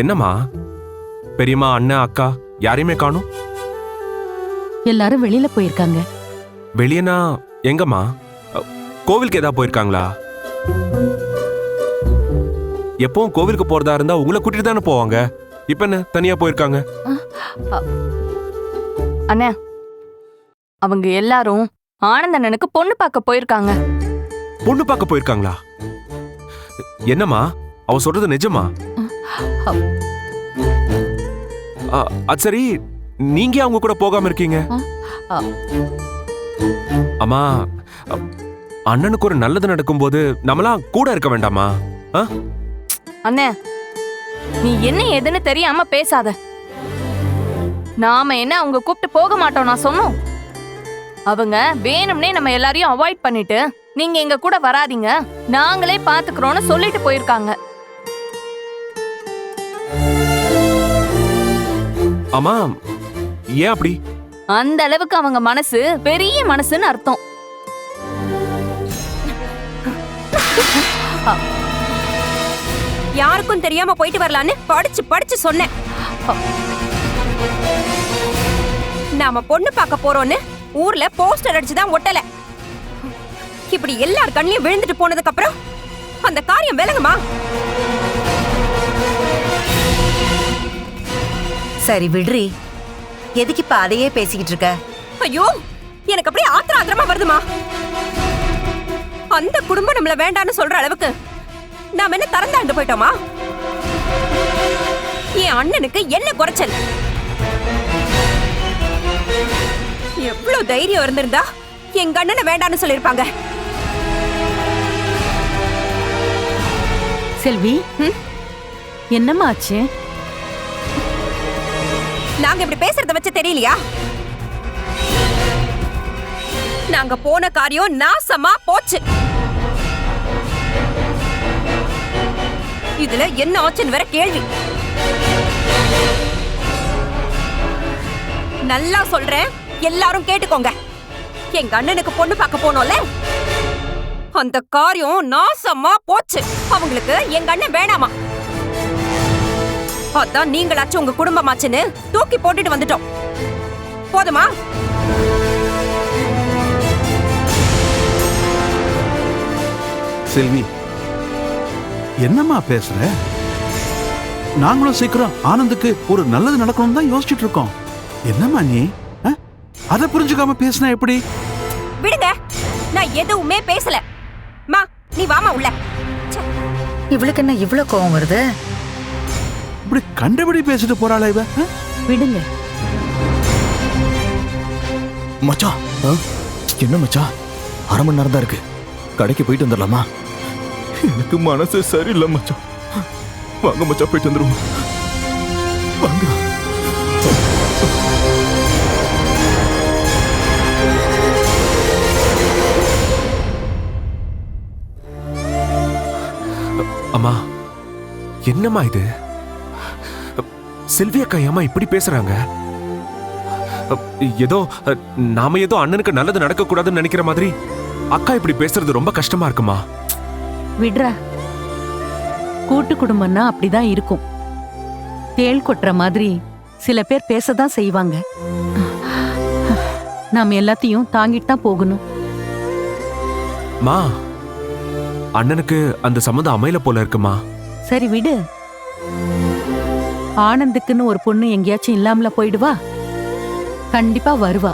என்னம்மா? பெரியம்மா அண்ணன் அக்கா யாரையுமே காணும்? எல்லாரும் வெளியில போயிருக்காங்க. வெளியனா எங்கம்மா? கோவிலுக்கு ஏதா போயிருக்காங்களா? எப்பவும் கோவிலுக்கு போறதா இருந்தா உங்களை கூட்டிட்டு தானே போவாங்க. இப்ப என்ன தனியா போயிருக்காங்க? அண்ணே அவங்க எல்லாரும் ஆனந்த அண்ணனுக்கு பொண்ணு பார்க்க போயிருக்காங்க. பொண்ணு பார்க்க போயிருக்காங்களா? என்னம்மா? அவ சொல்றது நிஜமா? அது சரி நீங்க அவங்க கூட போகாம இருக்கீங்க. அம்மா அண்ணனுக்கு ஒரு நல்லது நடக்கும்போது நம்மளாம் கூட இருக்க வேண்டாமா? அண்ணே நீ என்ன ஏதுன்னு தெரியாம பேசாத. நாம என்ன அவங்க கூப்பிட்டு போக மாட்டோம் நான் சொன்னோம். அவங்க வேணும்னே நம்ம எல்லாரையும் அவாய்ட் பண்ணிட்டு நீங்க எங்க கூட வராதீங்க. நாங்களே பாத்துக்கிறோம்னு சொல்லிட்டு போயிருக்காங்க. அம்மா ஏன் அப்படி? அந்த அளவுக்கு அவங்க மனசு பெரிய மனசுன்னு அர்த்தம். யாருக்கும் தெரியாம போயிட்டு வரலான்னு படிச்சு படிச்சு சொன்னேன். நாம பொண்ணு பார்க்க போறோம்னு ஊர்ல போஸ்டர் அடிச்சுதான் ஒட்டல. இப்படி எல்லார் கண்ணிலையும் விழுந்துட்டு போனதுக்கு அப்புறம் அந்த காரியம் விலகுமா? சரி விடுறி. எதுக்கு இப்ப அதையே பேசிக்கிட்டு இருக்க? ஐயோ எனக்கு அப்படியே ஆத்திர ஆத்திரமா வருதுமா? அந்த குடும்பம் நம்மள வேண்டான்னு சொல்ற அளவுக்கு நாம என்ன திறந்தாண்டு போயிட்டோமா? என் அண்ணனுக்கு என்ன குறைச்சல்? எவ்வளவு தைரியம் இருந்திருந்தா எங்க அண்ணனை வேண்டான்னு சொல்லிருப்பாங்க செல்வி என்னம்மா ஆச்சு? நாங்க இப்படி பேசுறத வச்சு தெரியலையா? நாங்க போன காரியம் நாசமா போச்சு. இதுல என்ன ஆச்சுன்னு வேற கேள்வி. நல்லா சொல்றேன் எல்லாரும் கேட்டுக்கோங்க. எங்க அண்ணனுக்கு பொண்ணு பார்க்க போனோம்ல? அந்த காரியம் நாசமா போச்சு. அவங்களுக்கு எங்க அண்ணன் வேணாமா? அதான் நீங்களாச்சும் உங்க குடும்பமாச்சுன்னு தூக்கி போட்டுட்டு வந்துட்டோம். போதுமா? செல்வி என்னம்மா பேசுற? நாங்களும் சீக்கிரம் ஆனந்துக்கு ஒரு நல்லது நடக்கணும் தான் யோசிச்சுட்டு இருக்கோம். என்னம்மா நீ? அதை புரிஞ்சுக்காம பேசினா எப்படி? விடுங்க நான் எதுவுமே பேசல. மா நீ வாமா உள்ள. ச்சே, இவளுக்கு என்ன இவ்ளோ கோவம் வருது? இப்படி கண்டபடி பேசிட்டு போறாளா இவ? விடுங்க. மச்சான் ஆ? என்ன மச்சான் அரை மணி நேரம் தான் இருக்கு. கடைக்கு போயிட்டு வந்துடலாமா? எனக்கு மனசு சரியில்லை மச்சான் வாங்க மச்சான் போயிட்டு வந்துருவோம். வாங்க. அம்மா என்னம்மா இது? செல்வி அக்கா ஏம்மா இப்படி பேசுறாங்க? ஏதோ நாம ஏதோ அண்ணனுக்கு நல்லது நடக்க கூடாதுன்னு நினைக்கிற மாதிரி? அக்கா இப்படி பேசுறது ரொம்ப கஷ்டமா இருக்குமா? விடுறா. கூட்டு குடும்பம்னா அப்படிதான் இருக்கும். தேள் கொட்டுற மாதிரி சில பேர் பேசதான் செய்வாங்க. நாம எல்லாத்தையும் தாங்கிட்டு தான் போகணும். மா அண்ணனுக்கு அந்த சம்மந்தம் அமையல போல இருக்குமா? சரி விடு. ஆனந்துக்குன்னு ஒரு பொண்ணு எங்கேயாச்சும் இல்லாமல போயிடுவா? கண்டிப்பா வருவா.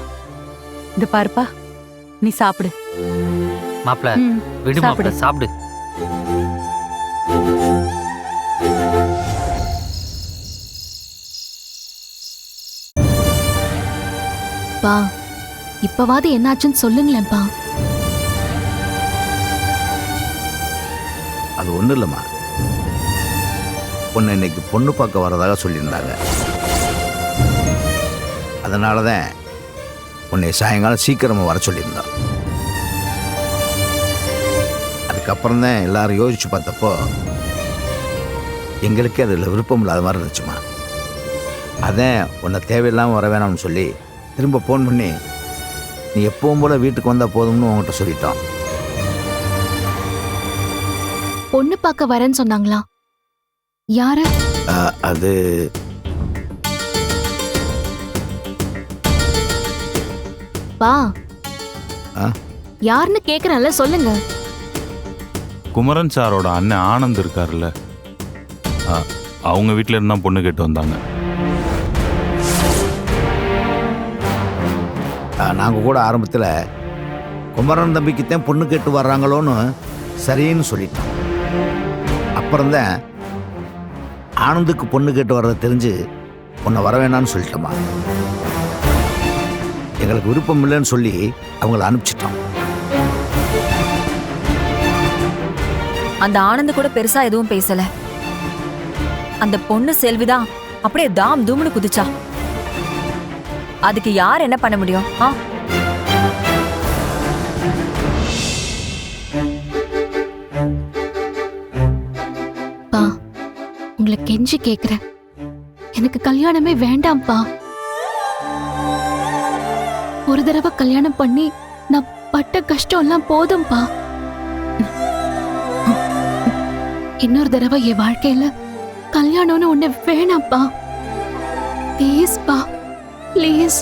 இந்த பாருப்பா நீ சாப்பிடு. மாப்ள ம், விடு மாப்ள சாப்பிடு. சாப்பிடு. பா இப்பவாது என்னாச்சுன்னு சொல்லுங்களேன்ப்பா அது ஒன்றும் இல்லைம்மா உன்னை இன்னைக்கு பொண்ணு பார்க்க வரதாக சொல்லியிருந்தாங்க. அதனால தான் உன்னை சாயங்காலம் சீக்கிரமாக வர சொல்லியிருந்தோம். அதுக்கப்புறம் தான் எல்லாரும் யோசிச்சு பார்த்தப்போ எங்களுக்கே அதில் விருப்பம் இல்லாத மாதிரி இருந்துச்சுமா. அதான் உன்னை தேவையில்லாமல் வர வேணாம்னு சொல்லி திரும்ப ஃபோன் பண்ணி நீ எப்பவும் போல் வீட்டுக்கு வந்தால் போதும்னு உங்கள்கிட்ட சொல்லிட்டோம். பொண்ணு பார்க்க வரேன்னு சொன்னாங்களா? யாரு? அது பா ஆ? யாருன்னு கேக்குறேன்ல சொல்லுங்க. குமரன் சாரோட அண்ணன் ஆனந்த் இருக்கார்ல ஆ, அவங்க வீட்டில் இருந்தா பொண்ணு கேட்டு வந்தாங்க. நாங்கள் கூட ஆரம்பத்தில் குமரன் தம்பிக்குத்தான் பொண்ணு கேட்டு வர்றாங்களோன்னு சரின்னு சொல்லிட்டோம். அப்புறம்தான் ஆனந்துக்கு பொண்ணு கேட்டு வர்றத தெரிஞ்சு உன்னை வர வேணாம்னு சொல்லிட்டோமா எங்களுக்கு விருப்பம் இல்லைன்னு சொல்லி அவங்கள அனுப்பிச்சிட்டோம். அந்த ஆனந்த் கூட பெருசா எதுவும் பேசல. அந்த பொண்ணு செல்விதான் அப்படியே தாம் தூம்னு குதிச்சா. அதுக்கு யார் என்ன பண்ண முடியும்? ஆ? கெஞ்சி கேக்குறேன். எனக்கு கல்யாணமே வேண்டாம்ப்பா. ஒரு தடவை கல்யாணம் பண்ணி நான் பட்ட கஷ்டம் எல்லாம் போதும்பா இன்னொரு தடவை என் வாழ்க்கையில கல்யாணம்னு ஒண்ணு வேணாம்ப்பா. ப்ளீஸ் பா ப்ளீஸ்.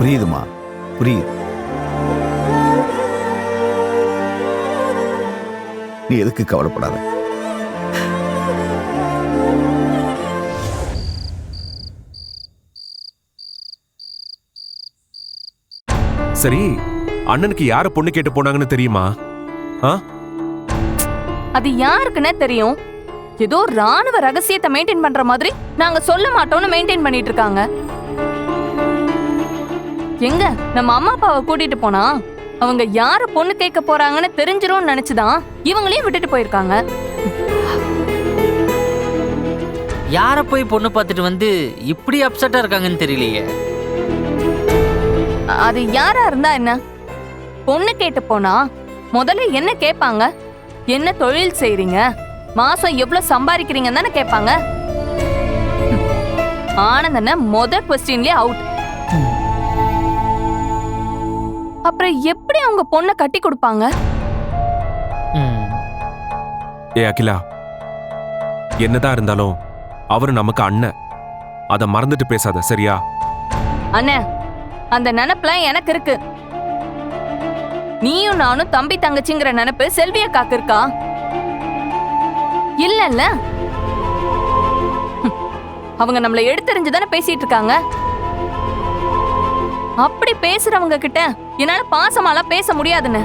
புரியுதுமா? புரியுது. நீ எதுக்கு கவலைப்படாத? சரி அண்ணனுக்கு யார பொண்ணு கேட்டு போனாங்கன்னு தெரியுமா? ஆ? அது யாருக்குன்னே தெரியும். ஏதோ ராணுவ ரகசியத்தை மெயின்டைன் பண்ற மாதிரி நாங்க சொல்ல மாட்டோம்னு மெயின்டைன் பண்ணிட்டு இருக்காங்க. எங்க? நம்ம அம்மா அப்பாவை கூட்டிட்டு போனா? அவங்க யாரு பொண்ணு கேட்க போறாங்கன்னு தெரிஞ்சிரும்னு நினைச்சுதான் இவங்களையும் விட்டுட்டு போயிருக்காங்க. யாரை போய் பொண்ணு பார்த்துட்டு வந்து இப்படி அப்செட்டா இருக்காங்கன்னு தெரியலையே. அது யாரா இருந்தா என்ன? பொண்ணு கேட்டு போனா முதல்ல என்ன கேட்பாங்க? என்ன தொழில் செய்றீங்க? மாசம் எவ்வளவு சம்பாதிக்கிறீங்கன்னு தானே கேட்பாங்க? ஆனந்தன முத கொஸ்டின்லயே அவுட் அப்புறம் எப்படி அவங்க பொண்ணை கட்டி கொடுப்பாங்க? ம். ஏ அகிலா. என்னதான் இருந்தாலும் அவரு நமக்கு அண்ணன். அத மறந்துட்டு பேசாத சரியா? அண்ணே அந்த நினைப்புல எனக்கு இருக்கு. நீயும் நானும் தம்பி தங்கச்சிங்கிற நினைப்பு செல்வி அக்காக்கு இருக்கா இல்லல்ல. அவங்க நம்மள எடுத்தறிஞ்சுதானே பேசிட்டு இருக்காங்க? அப்படி பேசுறவங்க கிட்ட என்னால பாசமாலாம் பேச முடியாதுன்னு.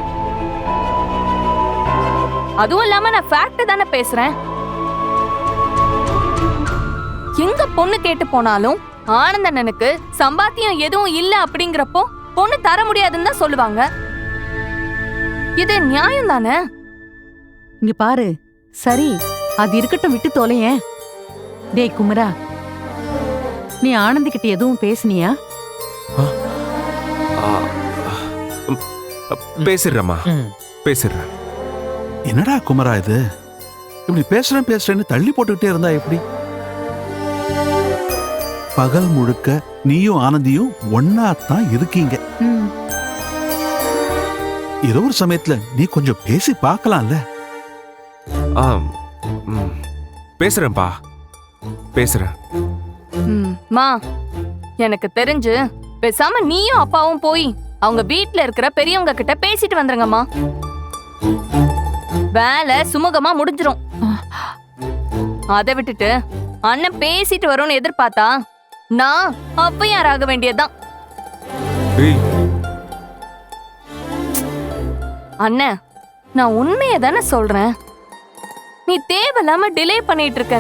அதுவும் இல்லாம நான் ஃபேக்ட் தானே பேசுறேன். எங்க பொண்ணு கேட்டு போனாலும் ஆனந்தண்ணனுக்கு சம்பாத்தியம் எதுவும் இல்ல அப்படிங்கிறப்போ பொண்ணு தர முடியாதுன்னு தான் சொல்லுவாங்க. இது நியாயம் தானே? இங்க பாரு. சரி அது இருக்கட்டும் விட்டு தொலையேன். டேய் குமரா. நீ ஆனந்தி கிட்ட எதுவும் பேசுனியா? பேசிடுறேம்மா. பேசிடுறேன். என்னடா குமரா இது? இப்படி பேசுறேன் பேசுறேன்னு தள்ளி போட்டுக்கிட்டே இருந்தா எப்படி? பகல் முழுக்க நீயும் ஆனந்தியும் ஒன்னா தான் இருக்கீங்க. ம். ஏதோ ஒரு சமயத்துல நீ கொஞ்சம் பேசி பார்க்கலாம்ல. பேசுறேன்ப்பா. பேசுறேன். ம், மா. எனக்கு தெரிஞ்சு பேசாம நீயும் அப்பாவும் போய் அவங்க வீட்ல இருக்கிற பெரியவங்க கிட்ட பேசிட்டு வந்துருங்கம்மா. வேலை சுமூகமா முடிஞ்சிரும். அதை விட்டுட்டு அண்ணன் பேசிட்டு வரும்னு எதிர்பார்த்தா நான் அப்பையார் ஆக வேண்டியதுதான். அண்ணன் நான் உண்மையை தானே சொல்றேன். நீ தேவையில்லாம டிலே பண்ணிட்டு இருக்க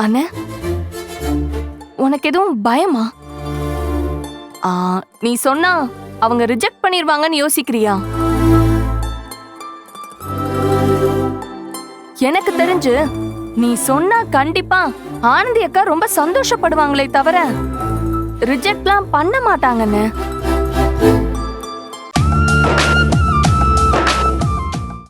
அண்ணே? உனக்கு எதுவும் பயமா? ஆ, நீ சொன்னா அவங்க ரிஜெக்ட் பண்ணிருவாங்கன்னு யோசிக்கிறியா? எனக்கு தெரிஞ்சு நீ சொன்னா கண்டிப்பா ஆனந்தி அக்கா ரொம்ப சந்தோஷப்படுவாங்களே தவிர ரிஜெக்ட்லாம் பண்ண மாட்டாங்கன்னு